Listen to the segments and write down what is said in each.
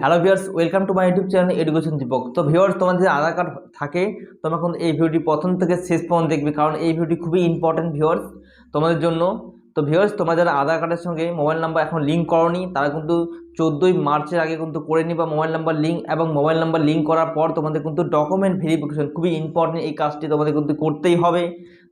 Hello viewers welcome to my YouTube channel education Deepak তো viewers তোমাদের যদি আধার card থাকে, তোমরা কিন্তু এই ভিডিওটি প্রথম থেকে শেষ পর্যন্ত দেখবে, কারণ এই ভিডিওটি খুবই ইম্পর্টেন্ট ভিউয়ার্স তোমাদের জন্য। তো ভিউয়ার্স তোমরা যারা আধার কার্ডের সঙ্গে মোবাইল নাম্বার এখন লিঙ্ক করনি, তারা কিন্তু চোদ্দোই মার্চের আগে কিন্তু করে নিবা মোবাইল নাম্বার লিঙ্ক এবং মোবাইল নাম্বার লিঙ্ক করার পর তোমাদের কিন্তু ডকুমেন্ট ভেরিফিকেশন খুবই ইম্পর্টেন্ট এই কাজটি তোমাদের কিন্তু করতেই হবে।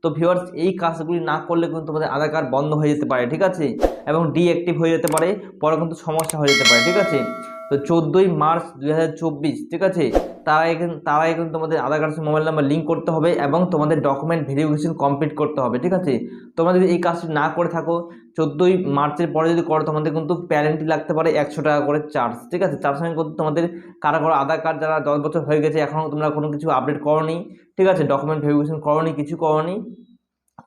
তো ভিউয়ার্স এই কাজগুলি না করলে কিন্তু তোমাদের আধার কার্ড বন্ধ হয়ে যেতে পারে, ঠিক আছে? এবং ডিঅ্যাক্টিভ হয়ে যেতে পারে, পরে কিন্তু সমস্যা হয়ে যেতে পারে, ঠিক আছে? তো চোদ্দোই মার্চ দুই হাজার চব্বিশ, ঠিক আছে? তারা এখানে তারা এখানে তোমাদের আধার কার্ডের সঙ্গে মোবাইল নাম্বার লিঙ্ক করতে হবে এবং তোমাদের ডকুমেন্ট ভেরিফিকেশন কমপ্লিট করতে হবে, ঠিক আছে? তোমরা যদি এই কাজটি না করে থাকো, চোদ্দোই মার্চের পরে যদি করো, তোমাদের কিন্তু প্যারেন্টি লাগতে পারে একশো টাকা করে চার্জ ঠিক আছে? তার সঙ্গে কিন্তু তোমাদের কারও কারও আধার কার্ড যারা দশ বছর হয়ে গেছে, এখনও তোমরা কোনো কিছু আপডেট করনি, ঠিক আছে? ডকুমেন্ট ভেরিফিকেশন করনি, কিছু করনি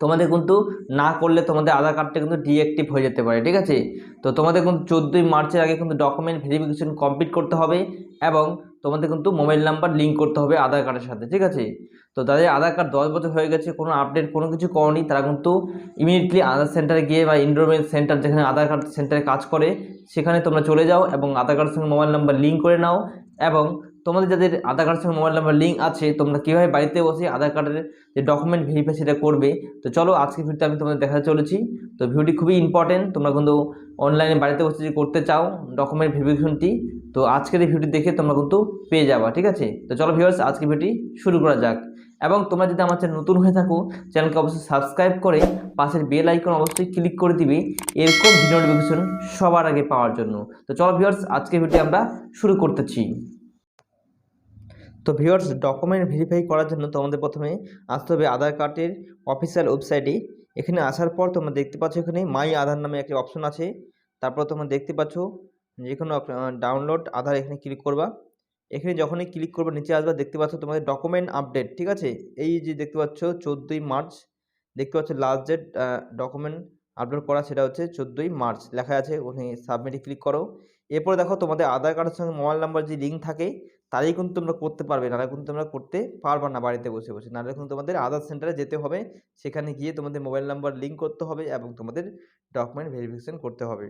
তোমাদের কিন্তু না করলে তোমাদের আধার কার্ডটা কিন্তু ডিঅ্যাক্টিভ হয়ে যেতে পারে, ঠিক আছে? তো তোমাদের কিন্তু চোদ্দোই মার্চের আগে কিন্তু ডকুমেন্ট ভেরিফিকেশন কমপ্লিট করতে হবে এবং তোমাদের কিন্তু মোবাইল নাম্বার লিঙ্ক করতে হবে আধার কার্ডের সাথে, ঠিক আছে? তো তাদের আধার কার্ড দশ বছর হয়ে গেছে, কোনো আপডেট কোনো কিছু করনি, তারা কিন্তু ইমিডিয়েটলি আধার সেন্টারে গিয়ে বা ইনরোলমেন্ট সেন্টার যেখানে আধার কার্ড সেন্টারে কাজ করে, সেখানে তোমরা চলে যাও এবং আধার কার্ডের সঙ্গে মোবাইল নাম্বার লিঙ্ক করে নাও এবং তোমাদের যাদের আধার কার্ডের সঙ্গে মোবাইল নাম্বার লিঙ্ক আছে, তোমরা কীভাবে বাড়িতে বসে আধার কার্ডের যে ডকুমেন্ট ভেরিফাই সেটা করবে, তো চলো আজকে ভিডিওতে আমি তোমাদের দেখাতে চলেছি। তো ভিডিওটি খুবই ইম্পর্টেন্ট তোমরা কিন্তু অনলাইনে বাড়িতে বসে যদি করতে চাও ডকুমেন্ট ভেরিফিকেশনটি তো আজকের এই ভিডিও দেখে তোমরা কিন্তু পেয়ে যাবা, ঠিক আছে? তো চলো ভিউয়ার্স আজকে ভিডিওটি শুরু করা যাক। এবং তোমরা যদি আমার চ্যানেল নতুন হয়ে থাকো চ্যানেলকে অবশ্যই সাবস্ক্রাইব করে পাশের বেল আইকন অবশ্যই ক্লিক করে দিবে, এরকম ভিডিও নোটিফিকেশন সবার আগে পাওয়ার জন্য। তো চলো ভিউয়ার্স আজকে ভিডিও আমরা শুরু করতেছি। তো ভিউয়ার্স ডকুমেন্ট ভেরিফাই করার জন্য তোমাদের প্রথমে আসতে হবে আধার কার্ডের অফিসিয়াল ওয়েবসাইটে এখানে আসার পর তোমরা দেখতে পাচ্ছ এখানে মাই আধার নামে একটি অপশন আছে। তারপর তোমরা দেখতে পাচ্ছ যে কোনো ডাউনলোড আধার এখানে ক্লিক করবা। এখানে যখনই ক্লিক করবে, নিচে আসবা, দেখতে পাচ্ছ তোমাদের ডকুমেন্ট আপডেট ঠিক আছে? এই যে দেখতে পাচ্ছ চোদ্দোই মার্চ, দেখতে পাচ্ছ লাস্ট ডেট ডকুমেন্ট আপলোড করা, সেটা হচ্ছে চোদ্দোই মার্চ, লেখা আছে, ওখানে সাবমিটে ক্লিক করো। এরপর দেখো তোমাদের আধার কার্ডের সঙ্গে মোবাইল নাম্বার যে লিঙ্ক থাকে তাই কিন্তু তোমরা করতে পারবে, নাহলে কিন্তু তোমরা করতে পারবা না বাড়িতে বসে বসে। নাহলে কিন্তু তোমাদের আধার সেন্টারে যেতে হবে, সেখানে গিয়ে তোমাদের মোবাইল নাম্বার লিঙ্ক করতে হবে এবং তোমাদের ডকুমেন্ট ভেরিফিকেশন করতে হবে।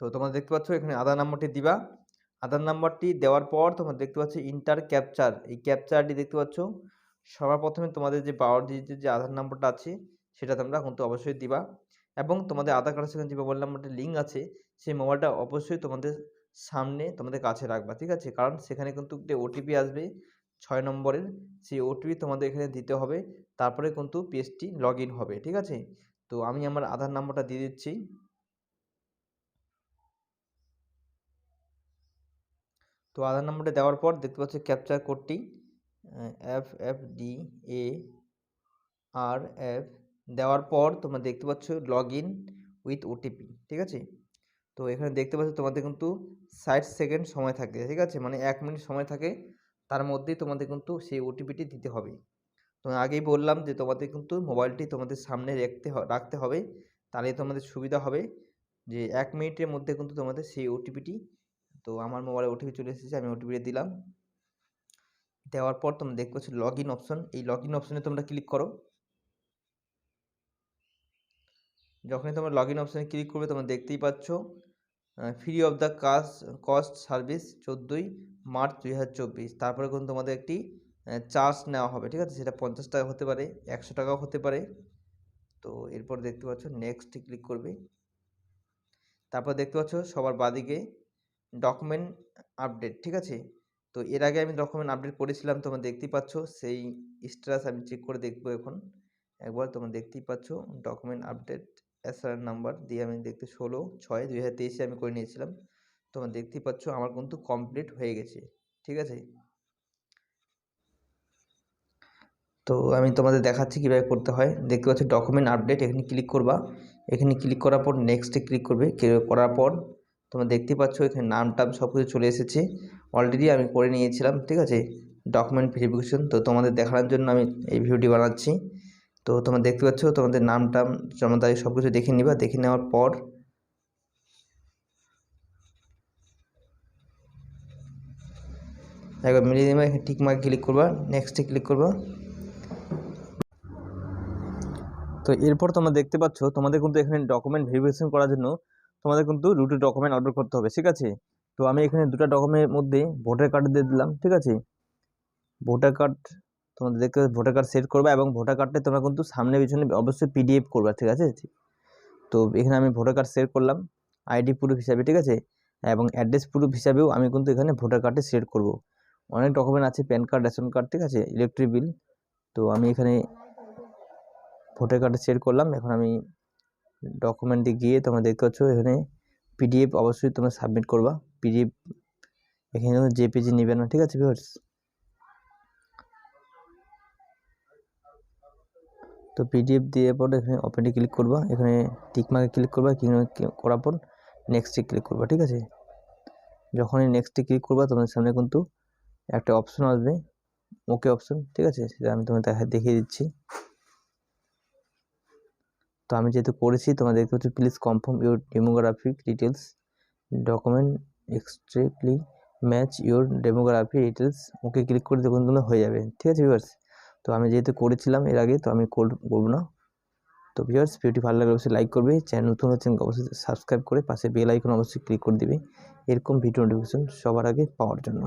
তো তোমরা দেখতে পাচ্ছ এখানে আধার নাম্বারটি দিবা। আধার নাম্বারটি দেওয়ার পর তোমরা দেখতে পাচ্ছ ইন্টার ক্যাপচার এই ক্যাপচারটি দেখতে পাচ্ছ সবার প্রথমে তোমাদের যে বারো ডিজিটের যে আধার নাম্বারটা আছে সেটা তোমরা কিন্তু অবশ্যই দিবা। এবং তোমাদের আধার কার্ডের সঙ্গে যে মোবাইল নাম্বারটি লিঙ্ক আছে, সেই মোবাইলটা অবশ্যই তোমাদের সামনে তোমাদের কাছে রাখবা, ঠিক আছে? কারণ সেখানে কিন্তু একটি ওটিপি আসবে ছয় নম্বরের, সেই ওটিপি তোমাদের এখানে দিতে হবে। তারপরে কিন্তু পেজটি লগ হবে, ঠিক আছে? তো আমি আমার আধার নাম্বারটা দিয়ে দিচ্ছি। তো আধার নাম্বারটা দেওয়ার পর দেখতে পাচ্ছি ক্যাপচার কোডটি F F D A R F দেওয়ার পর তোমরা দেখতে পাচ্ছ লগ ইন উইথ ওটিপি ঠিক আছে? তো এখানে দেখতে পাচ্ছ তোমাদের কিন্তু ষাট সেকেন্ড সময় থাকে, ঠিক আছে? মানে এক মিনিট সময় থাকে, তার মধ্যেই তোমাদের কিন্তু সেই ওটিপিটি দিতে হবে। তো আগেই বললাম যে তোমাদের কিন্তু মোবাইলটি তোমাদের সামনে রাখতে রাখতে হবে তাহলে তোমাদের সুবিধা হবে যে এক মিনিটের মধ্যে কিন্তু তোমাদের সেই ওটিপিটি তো আমার মোবাইলে ওটিপি চলে এসেছে, আমি ওটিপিটা দিলাম। দেওয়ার পর তোমরা দেখতে পাচ্ছ লগ ইন অপশন এই লগ ইন অপশনে তোমরা ক্লিক করো। যখনই তোমরা লগ ইন অপশানে ক্লিক করবে, তোমরা দেখতেই পাচ্ছ free of the cast cost service চোদ্দোই মার্চ দুই হাজার চব্বিশ। তারপরে কিন্তু তোমাদের একটি চার্জ নেওয়া হবে, ঠিক আছে? সেটা পঞ্চাশ টাকা হতে পারে, একশো টাকাও হতে পারে। তো এরপর দেখতে পাচ্ছ নেক্সটে ক্লিক করবে। তারপর দেখতে পাচ্ছ, সবার বাদিকে ডকুমেন্ট আপডেট ঠিক আছে? তো এর আগে আমি ডকুমেন্ট আপডেট করেছিলাম, তোমরা দেখতেই পাচ্ছ, সেই স্ট্যাটাস আমি চেক করে দেখব এখন। একবার তোমরা দেখতেই পাচ্ছ ডকুমেন্ট আপডেট এসআর নাম্বার দিয়ে আমি দেখতে ষোলো, ছয় দুই হাজার তেইশে আমি করে নিয়েছিলাম। তোমরা দেখতেই পাচ্ছ আমার কিন্তু কমপ্লিট হয়ে গেছে, ঠিক আছে? তো আমি তোমাদের দেখাচ্ছি কীভাবে করতে হয়। দেখতে পাচ্ছ ডকুমেন্ট আপডেট এখানে ক্লিক করবা। এখানে ক্লিক করার পর নেক্সটে ক্লিক করবে। করার পর তোমরা দেখতেই পাচ্ছ এখানে নাম টাম সব কিছু চলে এসেছে। অলরেডি আমি করে নিয়েছিলাম, ঠিক আছে? ডকুমেন্ট ভেরিফিকেশন তো তোমাদের দেখানোর জন্য আমি এই ভিডিওটি বানাচ্ছি। তো তোমরা দেখতে পাচ্ছ, তোমাদের নাম টাম জন্ম তারিখ সব কিছু দেখে নিবা। দেখে নেওয়ার পর একবার মিলিয়ে নেবা টিক মার্ক ক্লিক করবা নেক্সটে ক্লিক করবা। তো এরপর তোমরা দেখতে পাচ্ছ, তোমাদের কিন্তু এখানে ডকুমেন্ট ভেরিফিকেশন করার জন্য তোমাদের কিন্তু দুটো ডকুমেন্ট আপলোড করতে হবে, ঠিক আছে? তো আমি এখানে দুটো ডকুমেন্টের মধ্যে ভোটার কার্ড দিয়ে দিলাম, ঠিক আছে? ভোটার কার্ড তোমাদের দেখতে ভোটার কার্ড সেট করবা এবং ভোটার কার্ডটা তোমরা কিন্তু সামনে পিছনে অবশ্যই পিডিএফ করবা, ঠিক আছে? তো এখানে আমি ভোটার কার্ড সেট করলাম আইডি প্রুফ হিসাবে, ঠিক আছে? এবং অ্যাড্রেস প্রুফ হিসাবেও আমি কিন্তু এখানে ভোটার কার্ডে সেট করব। অনেক ডকুমেন্ট আছে প্যান কার্ড রেশন কার্ড ঠিক আছে? ইলেকট্রিক বিল তো আমি এখানে ভোটার কার্ডে সেট করলাম। এখন আমি ডকুমেন্টে গিয়ে তোমরা দেখতে পাচ্ছ, এখানে পিডিএফ অবশ্যই তোমরা সাবমিট করবা। পিডিএফ এখানে জেপিজি নেবে না, ঠিক আছে ভিউয়ার্স তো পিডিএফ দিয়ে পর এখানে ওপেনে ক্লিক করবা। এখানে টিকমার্কে ক্লিক করবা করার পর নেক্সটে ক্লিক করবা, ঠিক আছে? যখনই নেক্সটে ক্লিক করবা, তোমাদের সামনে কিন্তু একটা অপশন আসবে। ওকে অপশন ঠিক আছে? সেটা আমি তোমাদের দেখা, দেখিয়ে দিচ্ছি। তো আমি যেহেতু করেছি তোমাদের দেখতে please confirm your demographic details document exactly match your demography details okay click করে দেখুন তোমরা হয়ে যাবে, ঠিক আছে ভিউয়ার্স তো আমি যেহেতু করেছিলাম এর আগে, তো আমি করব না। তো ভিউয়ার্স ভিডিওটি ভালো লাগলে অবশ্যই লাইক করবে। চ্যানেল নতুন হচ্ছেন, অবশ্যই সাবস্ক্রাইব করে পাশে বেল আইকন অবশ্যই ক্লিক করে দিবে। এরকম ভিডিও নোটিফিকেশন সবার আগে পাওয়ার জন্য।